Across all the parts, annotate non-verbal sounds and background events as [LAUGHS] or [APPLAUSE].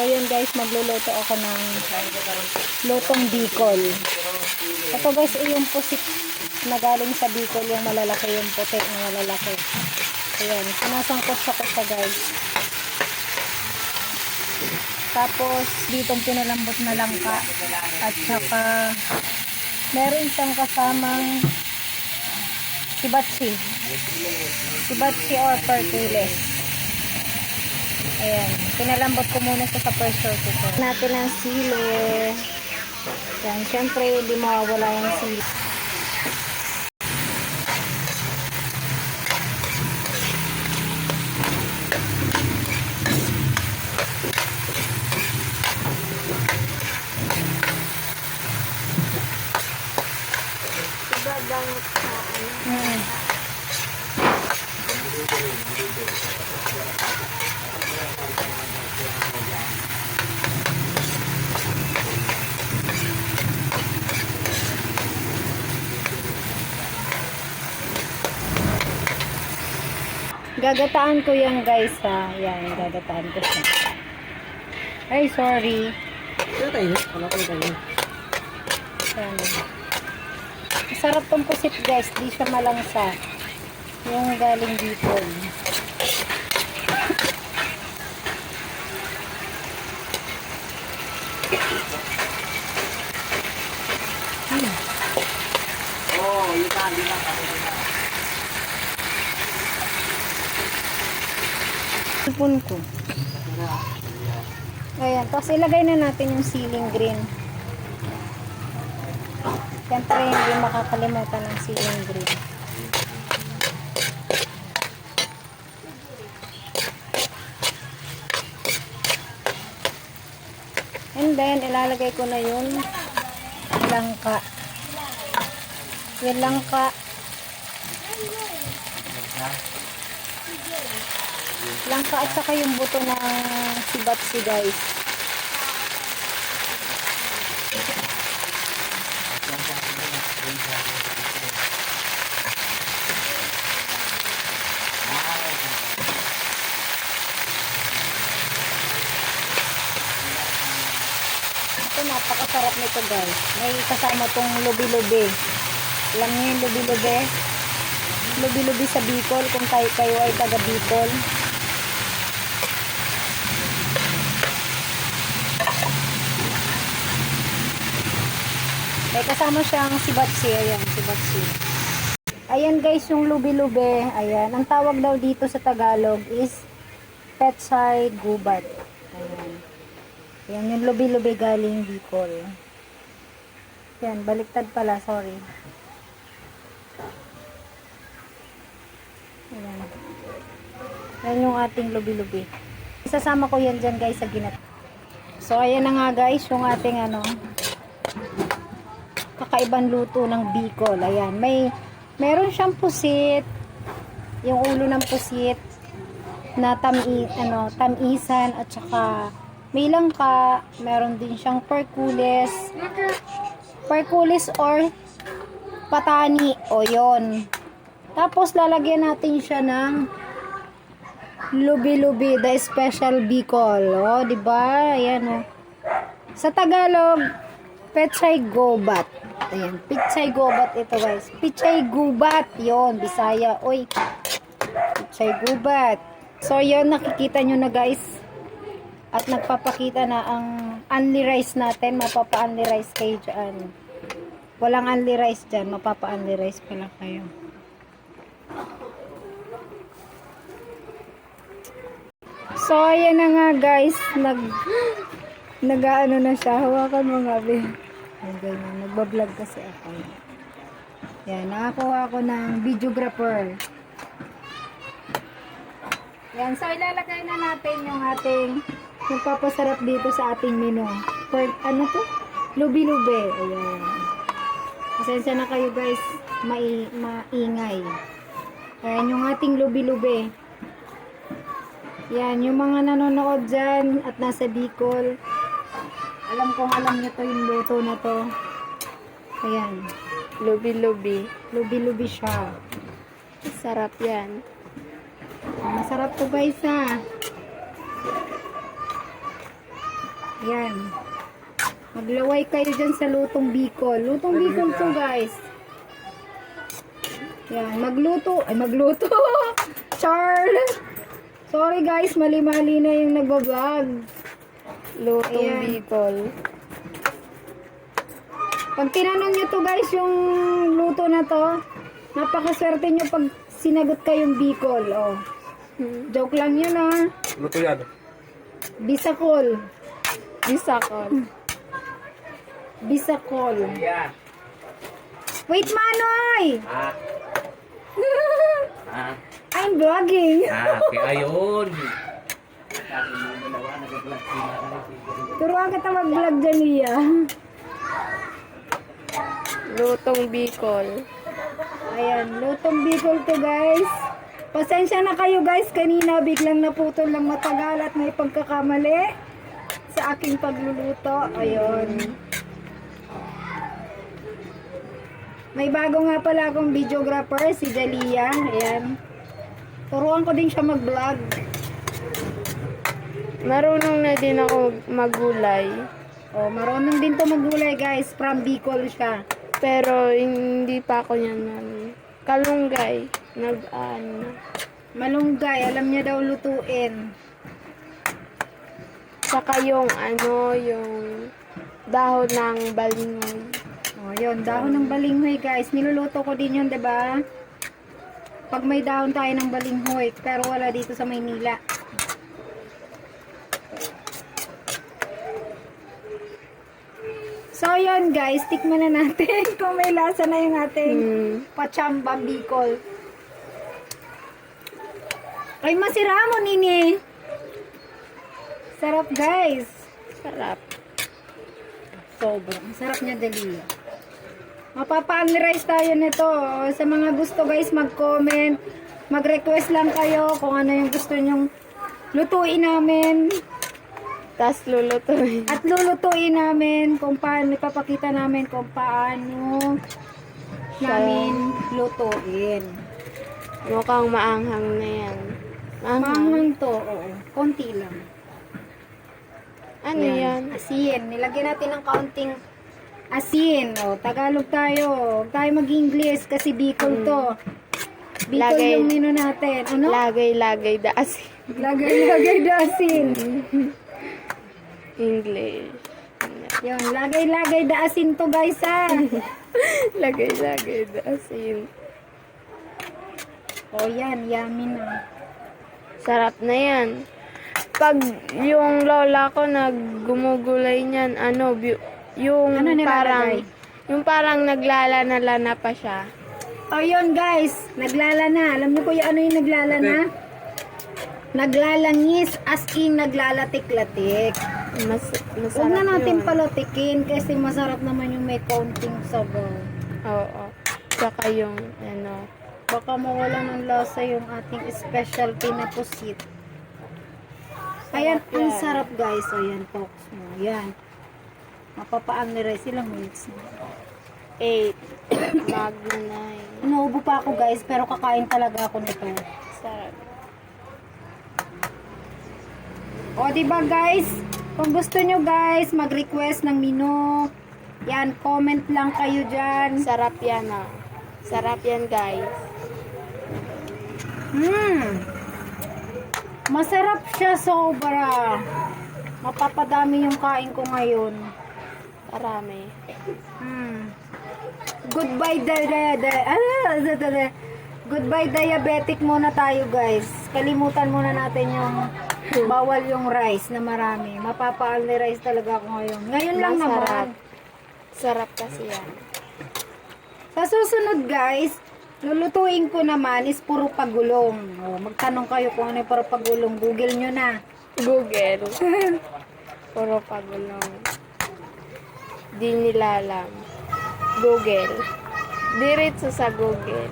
So yun guys, magluluto ako ng lutong bicol. Ito guys, eh, yung pusit na galing sa bicol, yung malalaki, yung puti na malalaki. Ayan, sinasangkot sa kusa guys. Tapos, ditong pinalambot na langka. At saka, meron siyang kasamang sibatsi. Sibatsi or pertiles. Ayan. Pinalambot ko muna siya sa pressure cooker. Natin ang silo. Yan. Siyempre, hindi mawawala yung silo. Gagataan ko yan guys ha. Yan, gagataan ko siya. Ay, sorry. Ano tayo? Wala ko tayo. Yan. Masarap tong pusit guys. Di siya malangsa. Yung galing dito. [LAUGHS] Oo, yun na, yun na. Ipon ko. Ayan. Tapos ilagay na natin yung ceiling green. Siyempre, hindi makakalimutan ng ceiling green. And then, ilalagay ko na yung langka. Yung langka. Langka at saka yung buto ng sibatsi guys. Ito napakasarap nito guys. May kasama tong lubi-lubi. Alam niyo yung lubi-lubi? Lubi-lubi sa Bicol kung kayo, kayo ay taga Bicol. May kasama siyang sibatsi. Ayan, sibatsi. Ayan guys, yung lubi-lubi. Ayan. Ang tawag daw dito sa Tagalog is petsay gubat. Ayan. Ayan, yung lubi-lubi galing Bicol. Ayan, baliktad pala. Sorry. Ayan. Ayan yung ating lubi-lubi. Isasama ko yan dyan guys sa ginat. So, ayan na nga guys, yung ating ano, kakaibang luto ng Bicol. Ayan, may meron siyang pusit. Yung ulo ng pusit na tami ano, tamisan at saka may langka, meron din siyang perkules. Perkules or patani o yon. Tapos lalagyan natin siya ng lubi-lubi, the special Bicol. O, di ba? Ayan o. Sa Tagalog, Pechay Gobat. Ayan, Pichay Gobat ito guys. Pichay Gubat, yon Bisaya. Oy, Pichay Gubat. So, yon nakikita nyo na guys. At nagpapakita na ang unli rice natin. Mapapa-unli rice kayo dyan. Walang unli rice dyan. Mapapa-unli rice pala kayo. So, ayan na nga guys. Nag, [GASPS] nag-ano na siya. Hawakan mo nga, be. Ayan, ganyan. Nagbablog kasi ako. Yan, nakakuha ako ng videographer. Yan, so ilalagay na natin yung ating yung papasarap dito sa ating menu. For, ano to? Lubi-lubi. Ayan. Pasensya na kayo guys, mai, maingay. Ayan yung ating lubi-lubi. Yan, yung mga nanonood dyan at nasa Bicol, alam kong alam nyo to yung luto na to. Ayan. Lubi-lubi. Lubi-lubi siya. Sarap yan. Masarap to guys ha. Yan. Maglaway kayo dyan sa lutong bicol. Lutong bicol to guys. Yan, magluto. Ay, magluto. [LAUGHS] Char! Sorry guys, mali-mali na yung nagbablog. Lutong Ayan. Bicol. Pag tinanong nyo to guys, yung luto na to, napakaswerte nyo pag sinagot kayong bicol. Oh. Hmm. Joke lang yun ah. Luto yan. Bisakol. Bisakol. Bisakol. Yan. Wait, Manoy! Ah. [LAUGHS] Ah. I'm vlogging. Ah, kaya yun. Turuan kita mag-vlog dyan, Lia. Lutong Bicol. Ayan, lutong bicol to guys. Pasensya na kayo guys, kanina biglang naputol ng matagal at may pagkakamali sa aking pagluluto. Ayun. May bago nga pala akong videographer, si Dalia. Ayan. Turuan ko din siya mag-vlog. Marunong na din ako magulay. Oh, marunong din to maggulay guys. From Bicol siya. Pero hindi pa ako yan man. Kalunggay. Nag-ano. Malunggay, alam niya daw lutuin. Saka yung ano, yung dahon ng balingon. Oh, yun, dahon ng balinghoy, guys. Niluluto ko din yun, 'di ba? Pag may dahon tayo ng balinghoy, pero wala dito sa Maynila. So, yun, guys. Tikman na natin [LAUGHS] kung may lasa na yung ating Hmm. pachamba bicol. Ay, masira mo, Nini. Sarap, guys. Sarap. Sobrang sarap niya dali. Mapapa-unrice tayo nito. Sa mga gusto guys, mag-comment. Mag-request lang kayo kung ano yung gusto nyong lutuin namin. Tapos lulutuin. At lulutuin namin kung paano, ipapakita namin kung paano namin lutuin. Mukhang maanghang na yan. Maanghang? Manghang to, oo. Konti lang. Ano yan? Asin. Nilagyan natin ng kaunting asin. O, Tagalog tayo. Huwag tayo mag-English kasi Bicol to. Bicol Lagay- yung menu natin. Ano? Lagay-lagay da asin. Lagay-lagay na asin. [LAUGHS] English. Yun, lagay-lagay na asin to guys ha. [LAUGHS] Lagay-lagay da asin. o yan, yummy na. Sarap na yan. Pag yung lola ko naggumugulay niyan, ano, yung Ano parang, yung parang naglalana-lana pa siya. O yun guys, naglala na. Alam niyo po yung ano yung naglala na? Naglalangis as in naglalatik-latik. Mas, masarap Huwag na natin yun. palatikin kasi masarap naman yung may kaunting sabaw. Oo. Tsaka yung, ano, Baka mawala ng lasa yung ating specialty na pusit. Ayan, Sarap ang yan. sarap guys. Ayan, folks mo. Ayan. Mapapaan ni rice ilang minutes [COUGHS] na. 8. Magna 9. Inuubo pa ako guys, pero kakain talaga ako nito. Sarap. O, di ba guys? Kung gusto nyo guys, mag-request ng menu. Yan, comment lang kayo dyan. Sarap yan, ah. Sarap yan, guys. Hmm. Masarap siya sobra. Mapapadami yung kain ko ngayon. Marami. Hmm. Goodbye di ah, di. Goodbye diabetic muna tayo guys. Kalimutan muna natin yung bawal yung rice na marami. Mapapa-only rice talaga ako ngayon. Ngayon lang Masarap. naman. Sarap kasi yan. Sa susunod guys, lulutuin ko naman is puro pagulong. O, magtanong kayo kung ano yung puro pagulong. Google nyo na. Google. [LAUGHS] Puro pagulong. Di nila alam. Google. Diretso sa Google.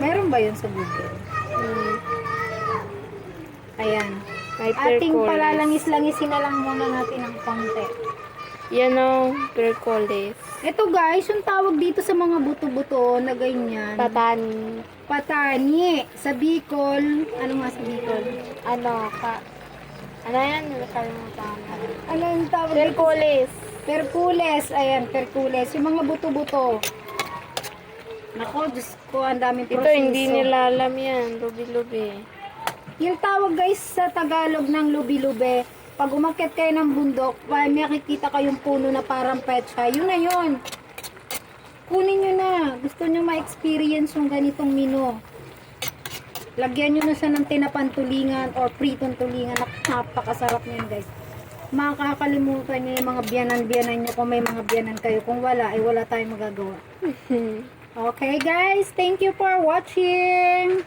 Meron ba yun sa Google? Hmm. Ayan. Ating percolis. palalangis-langisin na lang muna natin ng konti. Yan o, percolis. Ito guys, yung tawag dito sa mga buto-buto na ganyan. Patani. Patani. Sa Bicol. Ano nga sa Bicol? Ano, ka... Ano yan? Nakalimutan. Ano yung tawag dito? Hercules. Perkules. Ayan, perkules. Yung mga buto-buto. Nako, Diyos ko, ang daming Ito, proseso. hindi nila alam yan. Lubi-lubi. Yung tawag guys sa Tagalog ng lubi-lube, pag umakyat kayo ng bundok, may makikita kayong puno na parang petsa, yun na yun. Kunin nyo na. Gusto nyo ma-experience yung ganitong mino. Lagyan nyo na siya ng tinapantulingan or pritong tulingan. Napakasarap niyan guys. Makakalimutan nyo yung mga biyanan-biyanan nyo kung may mga biyanan kayo. Kung wala, ay wala tayong magagawa. [LAUGHS] Okay guys, thank you for watching.